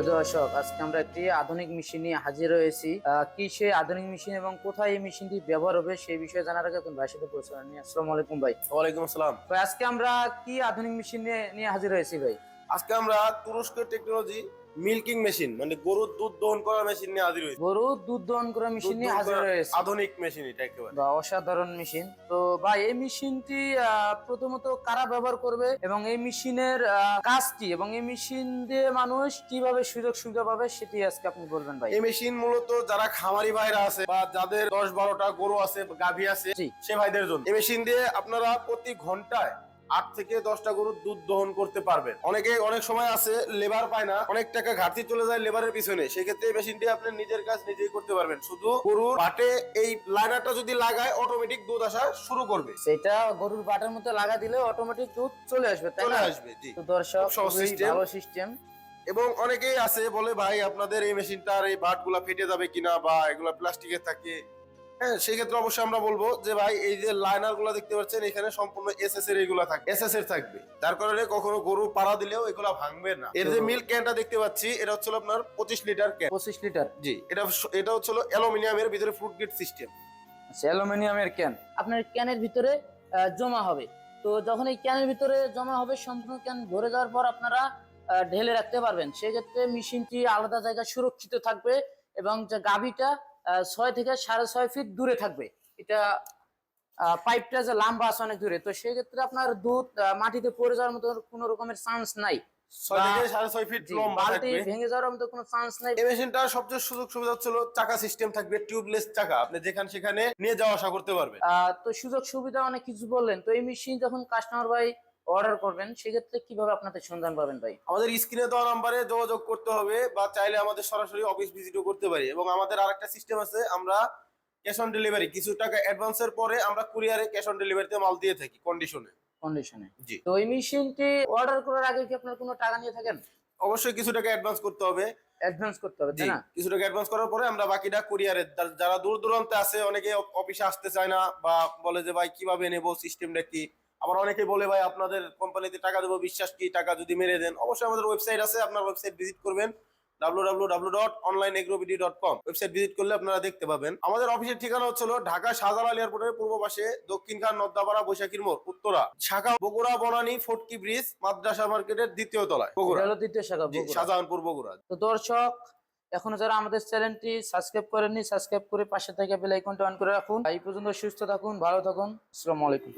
তো দর্শক আজকে আমরা একটি আধুনিক মেশিন নিয়ে হাজির হয়েছি। কি সেই আধুনিক মেশিন এবং কোথায় এই মেশিনটি ব্যবহার হবে সেই বিষয়ে জানার আগে কোন ভাইয়ের সাথে পরিচয় নিয়ে আসসালামু আলাইকুম ভাই। ওয়ালাইকুম আসসালাম। ভাই আজকে আমরা কি আধুনিক মেশিন নিয়ে হাজির হয়েছি ভাই? আজকে আমরা তুরস্কের টেকনোলজি মিল্কিং মেশিন মানে গরুর দুধ দহন করা মেশিন নিয়ে হাজির হয়েছে। গরুর দুধ দহন করা মেশিন নিয়ে হাজির হয়েছি। আধুনিক মেশিন এটা একেবারে। বা অসাধারণ মেশিন। তো ভাই এই মেশিনটি প্রথমত কারা ব্যবহার করবে এবং এই মেশিনের কাজ কি? এবং এই মেশিন দিয়ে মানুষ কীভাবে সুযোগ সুবিধা পাবে সেটি আজকে আপনি বলবেন ভাই। এই মেশিন মূলত যারা খামারি ভাইরা আছে বা যাদের দশ বারোটা গরু আছে গাভী আছে। সে ভাইদের জন্য। এই মেশিন দিয়ে আপনারা প্রতি ঘন্টায় আট থেকে দশটা গরুর দুধ দহন করতে পারবেন। অনেকে অনেক সময় আছে লেবার পায় না অনেক টাকা ঘাটতি চলে যায় লেবারের পিছনে। সেক্ষেত্রে এই মেশিনটি আপনি নিজের কাজ নিজেই করতে পারবেন। শুধু গরুর পাটে এই লাইনারটা যদি লাগায় অটোমেটিক দুধ আসা শুরু করবে। সেটা গরুর বাটার মধ্যে লাগা দিলে অটোমেটিক দুধ চলে আসবে তাই চলে না? আসবে জি। তো দর্শক। ভালো সিস্টেম এবং অনেকেই আছে বলে ভাই আপনাদের এই মেশিনটার এই বাটগুলা ফেটে যাবে কিনা বা এগুলা প্লাস্টিকের থাকে। হ্যাঁ সেক্ষেত্রে অবশ্যই আমরা বলব যে ভাই এই যে লাইনারগুলা দেখতে পাচ্ছেন এখানে সম্পূর্ণ এস এস এর এগুলা থাকে এস এস এর থাকবে। যার কারণে কখনো গরু পাড়া দিলেও এগুলা ভাঙবে না। এর যে মিল্ক ক্যানটা দেখতে পাচ্ছি এটা হচ্ছে আপনার পঁচিশ লিটার ক্যান পঁচিশ লিটার জি এটা এটা হচ্ছে অ্যালুমিনিয়ামের ভিতরে ফ্রুট গেট সিস্টেম অ্যালুমিনিয়ামের ক্যান আপনার ক্যানের ভিতরে জমা হবে। তো যখন এই ক্যানের ভিতরে জমা হবে সম্পূর্ণ ক্যান ভরে যাওয়ার পর আপনারা আহ, ঢেলে রাখতে পারবেন। সেক্ষেত্রে মেশিনটি আলাদা জায়গায় সুরক্ষিত থাকবে এবং যে গাভিটা ছয় থেকে সাড়ে ছয় ফিট দূরে থাকবে। এটা পাইপটা যে লম্বা আছে অনেক দূরে তো সেক্ষেত্রে আপনার দুধ মাটিতে পড়ে যাওয়ার মতো কোনো রকমের চান্স নাই। ছয় থেকে বা- সাড়ে ছয় ফিট জি, লম্বা বালতি থাকবে। ভেঙে যাওয়ার মতো কোনো চান্স নাই। এই মেশিনটার সবচেয়ে সুযোগ সুবিধা হচ্ছিল চাকা সিস্টেম থাকবে টিউবলেস চাকা। আপনি যেখানে সেখানে নিয়ে যাওয়া আসা করতে পারবেন। তো সুযোগ সুবিধা অনেক কিছু বললেন। তো এই মেশিন যখন কাস্টমার ভাই অর্ডার করবেন সেক্ষেত্রে কীভাবে আপনাদের সন্ধান পাবেন ভাই? আমাদের স্ক্রিনে দেওয়া নাম্বারে যোগাযোগ করতে হবে বা চাইলে আমাদের সরাসরি অফিস ভিজিটও করতে পারি। এবং আমাদের আরেকটা সিস্টেম আছে আমরা ক্যাশ অন ডেলিভারি কিছু টাকা অ্যাডভান্সের পরে আমরা কুরিয়ারে ক্যাশ অন ডেলিভারিতে মাল দিয়ে থাকি কন্ডিশনে কন্ডিশনে জি। তো এই মেশিনটি অর্ডার করার আগে কি আপনার কোনো টাকা নিয়ে থাকেন? অবশ্যই কিছু টাকা অ্যাডভান্স করতে হবে। অ্যাডভান্স করতে হবে তাই না? কিছু টাকা অ্যাডভান্স করার পরে আমরা বাকিটা কুরিয়ারে যারা দূর দূরান্তে আছে অনেকে অফিসে আসতে চায় না বা বলে যে ভাই কীভাবে নেব সিস্টেমটা কি? আবার অনেকে বলে ভাই আপনাদের কোম্পানিতে টাকা দেবো বিশ্বাস কি? টাকা যদি মেরে দেন। অবশ্যই আমাদের ওয়েবসাইট আছে আপনার ওয়েবসাইট ভিজিট করবেন। ওয়েবসাইট ভিজিট করলে আপনারা দেখতে পাবেন। আমাদের অফিসের ঠিকানা হচ্ছিল ঢাকা শাহজালাল এয়ারপোর্টের পূর্ব পাশে দক্ষিণ খান নদ্দাপাড়া বৈশাখীর মোড় উত্তরা। শাখা বগুড়া বনানী ফটকি ব্রিজ মাদ্রাসা মার্কেটের দ্বিতীয় তলায় বগুড়া। দ্বিতীয় শাখা বগুড়া। শাহজাহানপুর বগুড়া। তো দর্শক এখনও যারা আমাদের চ্যানেলটি সাবস্ক্রাইব করেননি সাবস্ক্রাইব করে পাশে থেকে বেল আইকনটা অন করে রাখুন। এই পর্যন্ত সুস্থ থাকুন ভালো থাকুন। আসসালামু আলাইকুম।